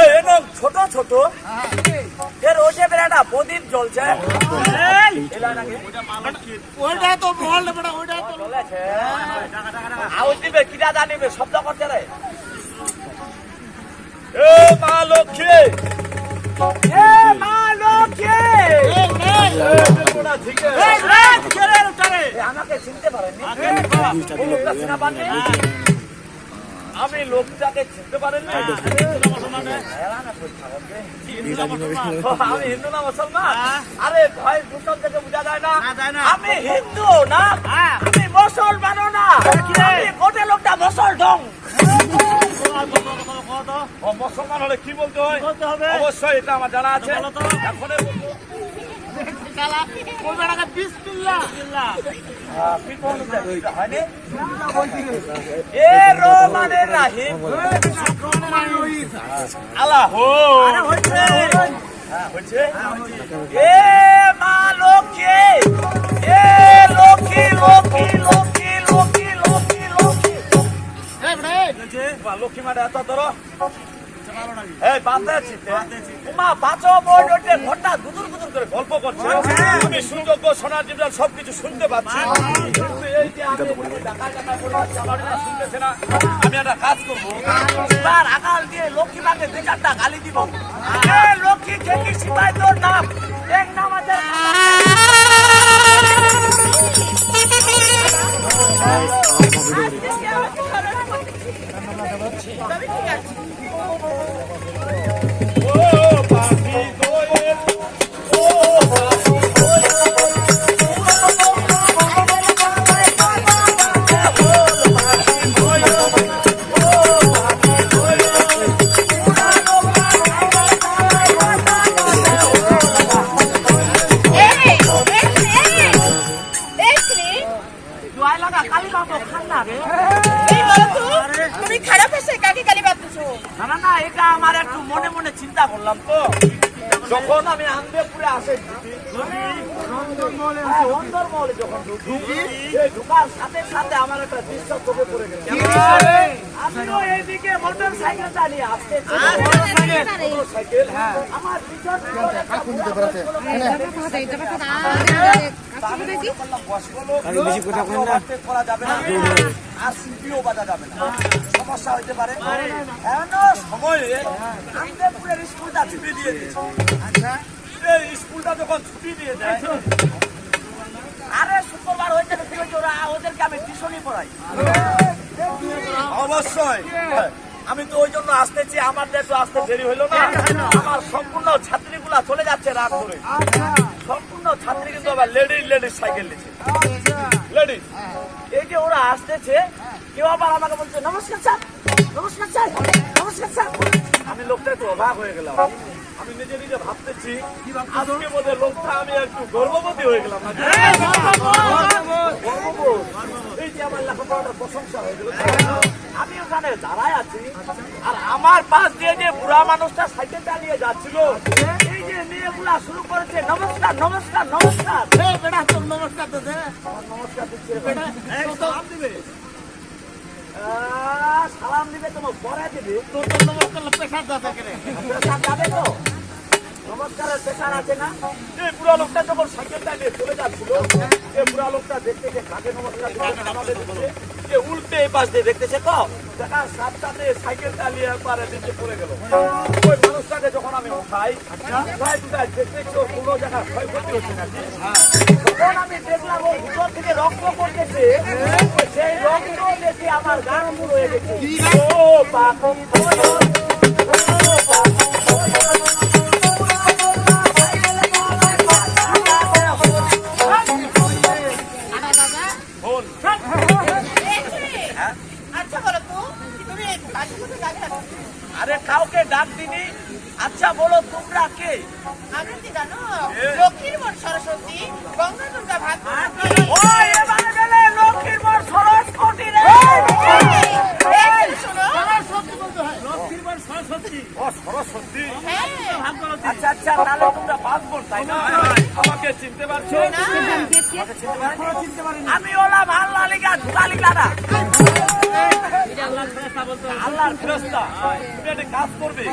এই ছোট ছোট। এর ওই যে একটা প্রদীপ জ্বলছে। এলা নাকি? জ্বলেছে। আউজ দিবে কিরা জানিবে শব্দ করছে রে। এ মা লক্ষ্মী। এ মা লক্ষ্মী। আমাকে চিনতে পারেননি? আমি লোকটাকে চিনতে পারেননি হেরা না। ও, আমি হিন্দু না মুসলমান। আরে ভয় ভূষণ থেকে বোঝা যায় না। আমি হিন্দু না আমি মুসলমানও না। গোটে লোকটা মুসল ঢং। মুসলমান হলে কি বলতে হয়? অবশ্যই এটা আমার জানা আছে। এখনই হ্যাঁ? এ রাহিম হ্যাঁ? এ মা লক্ষ্মী এ লক্ষ্মী লক্ষ্মী লক্ষ্মী লক্ষ্মী লক্ষ্মী লক্ষ্মী লক্ষ্মী মাঠে এত ধরো এই বাঁধতে আছি মা বাঁচো বই ওঠে ঘণ্টা দুদুর দুদুর করে গল্প করছে। আমি সুযোগ্য সোনার জীবন সবকিছু শুনতে পাচ্ছি। যে আমি একটা কাজ করব। তার আকাল দিয়ে লক্ষ্মী মাকে দু চারটা গালি দিব। এ লক্ষ্মী খেকি সিপাই তোর নাম? এক নাম আছে। না না না এটা আমার একটু মনে মনে চিন্তা করলাম তো যখন আমি আন্দেপুরে আসে হ্যাঁ, অন্দরমহলে যখন ঢুকি ঢুকার সাথে সাথে আমার একটা দৃশ্য চোখে পড়ে গেছে আমিও এইদিকে মোটর সাইকেল চালিয়ে আসতে আমার পিছন করা যাবে না। আর সিটিও বাজা যাবে না। সমস্যা হইতে পারে। এমন সময়ে আন্দেপুরের স্কুলটা ছুটি দিয়ে দিয়েছে। এই স্কুলটা যখন ছুটি দিয়ে দেয় আরে শুক্রবার হয়েছে ওরা ওদেরকে আমি টিউশনই পড়াই। অবশ্যই। আমি তো ওই জন্য আসতেছি আমার তো আসতে দেরি হইল না। আমার সম্পূর্ণ ছাত্রীগুলা চলে যাচ্ছে রাত ধরে। সম্পূর্ণ ছাত্রী কিন্তু আবার লেডিস লেডিস সাইকেল নিচ্ছে। লেডিস এই যে ওরা আসতেছে কেউ আবার আমাকে বলছে নমস্কার স্যার নমস্কার স্যার নমস্কার স্যার। আমি লোকটা একটু অবাক হয়ে গেলাম। আমি নিজে নিজে ভাবতেছি আজকে বোধ লোকটা আমি একটু গর্ভবতী হয়ে গেলাম। এই যে আমার লেখাপড়াটার প্রশংসা হয়ে গেল। আমি ওখানে দাঁড়ায় আছি আর আমার পাশ দিয়ে যে বুড়া মানুষটা সাইকেল চালিয়ে যাচ্ছিল এই যে মেয়েগুলা শুরু করেছে। নমস্কার নমস্কার নমস্কার। নমস্কার দিচ্ছে আহ, সালাম দিবে তোমার পরে দিবে। পেশার যাবে তো। নমস্কারের পেশার আছে না? এই বুড়া লোকটা যখন সাইকেলটা নিয়ে চলে যাচ্ছিল এই বুড়া লোকটা দেখতে যে কাকে নমস্কার যে উল্টে এই পাশ দিয়ে দেখতেছে তো? দেখার সাথে সাইকেলটা নিয়ে একবারে নিচে পড়ে গেল। ওই উঠাই উঠাই উঠাই দেখতেছি কোনো জায়গায় ক্ষয়ক্ষতি হচ্ছে নাকি তখন আমি দেখলাম ওর ভিতর থেকে রক্ত করতেছে সেই রক্ত দেখে আমার গান হয়ে গেছে। ও পাখি বলো, ও পাখি বল আচ্ছা বলো তো তুমি কাকে কোথায় গালি বাঁধতেছো আরে কাউকে ডাক দিনি। আচ্ছা বলো তোমরা কে? আমি কি? জানো লক্ষ্মীর সরস্বতী গঙ্গা দুর্গা ভাগবতী ও এবারে গেলে লক্ষ্মীর মোর সরস্বতী রে। এই শোনো। ও সরস্বতী। হ্যাঁ। আচ্ছা আচ্ছা তাহলে তোমরা পাঁচ বোন তাই না? আমাকে চিনতে পারছ? আমাকে চিনতে পারছ? আমি ওলা ভালো লালিকা আল্লাহর ফেরেশতা। তুমি একটা কাজ করবে।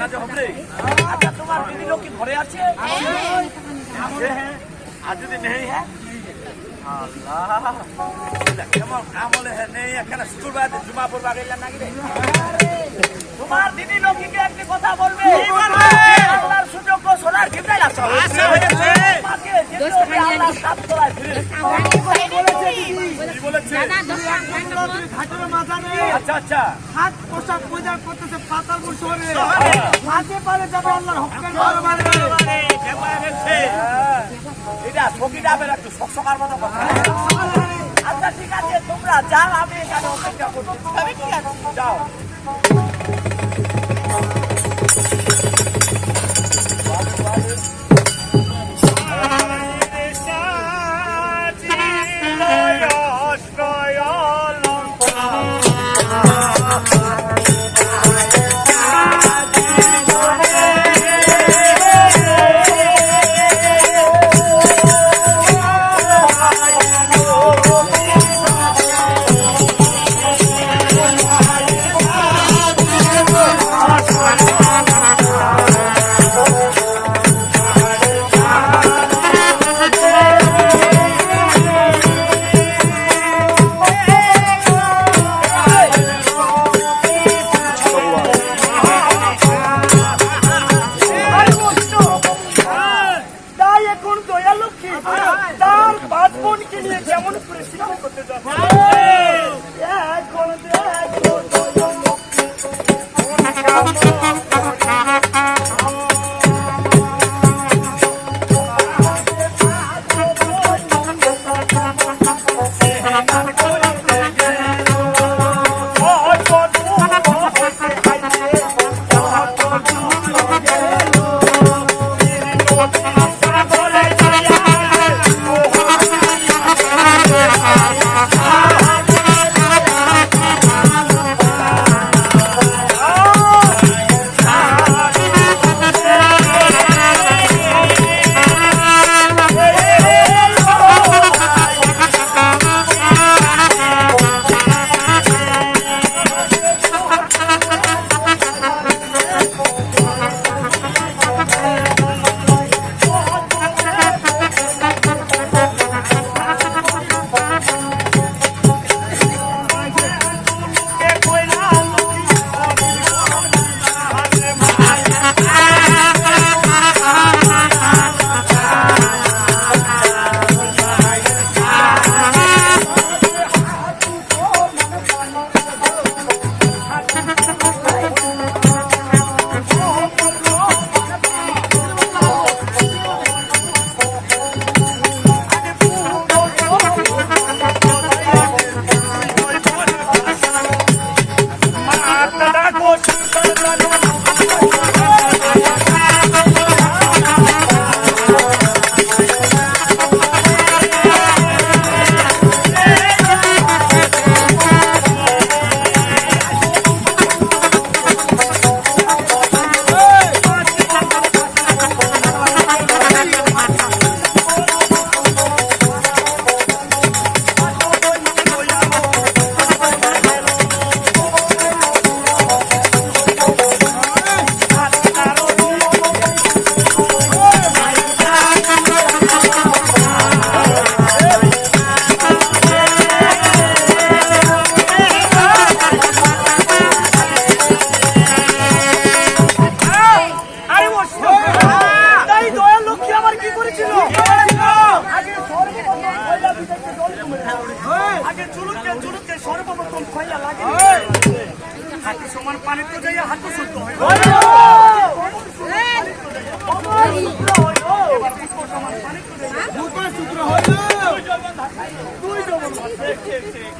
কাজ হবে। আচ্ছা তোমার দিদি লোক কি ঘরে আছে? আর যদি নেই হ্যাঁ? আল্লাহ। কেমন কাম হলে হ্যাঁ নেই। এখানে শুক্রবার জুমা পড়বা গেলেন নাকি তোমার দিদি লোকিকে একটি কথা বলবে? আল্লাহর সুযোগ সোনার কিমটাই লাগছে আচ্ছা। হাত পোশাক পূজা করতেছে পাতালপুর শহরে। হাতে পারে যাবে আল্লাহর হকের দরবারে এটা সঙ্গীটা আবার একটু সকসকার মতো কথা। আচ্ছা ঠিক আছে তোমরা যাও আমি এখানে অপেক্ষা করছি। যাও।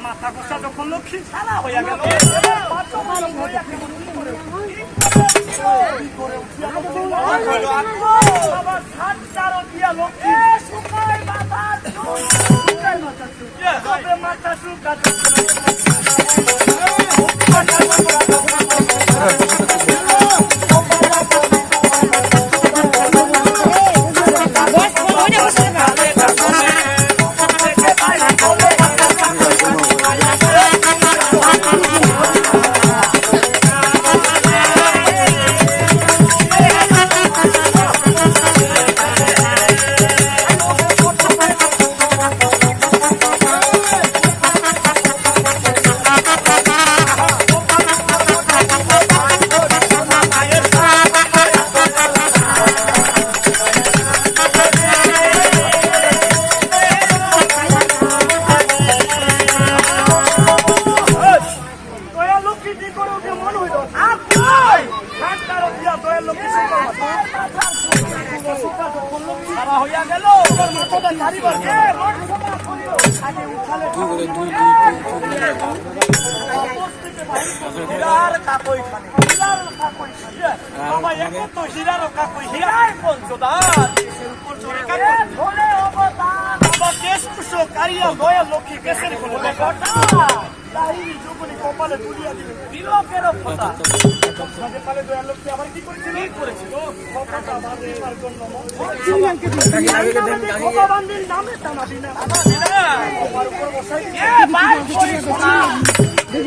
মাথা গোসা যখন লক্ষ্মী ছাড়া হইয়া গেল মাথা শুকাতে হীরার কাকই খানে হিলার কাকই খাইয়া বাবা এখন তো হীরার কাকই হীরার পঞ্চদান উপর কাকই ধরে অবদান বাবা কেশ কুশো কারিয়া দয়া লক্ষ্মী কেসের কোনো কথা তাই যুগলি কপালে তুলিয়া দিল তিলকেরও ফোঁটা মাঝে পালে দয়াল লোকটি আবার কি করেছিল কি করেছিল কথাটা বাঁধে তার জন্য ভগবানের নামে টানাবি না আমার উপর বসাই এ ভাই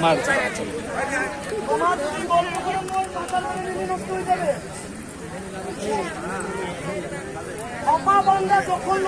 নামে তোমার যদি বলে মাথা নষ্ট হয়ে যাবে অপা বান্দা যখন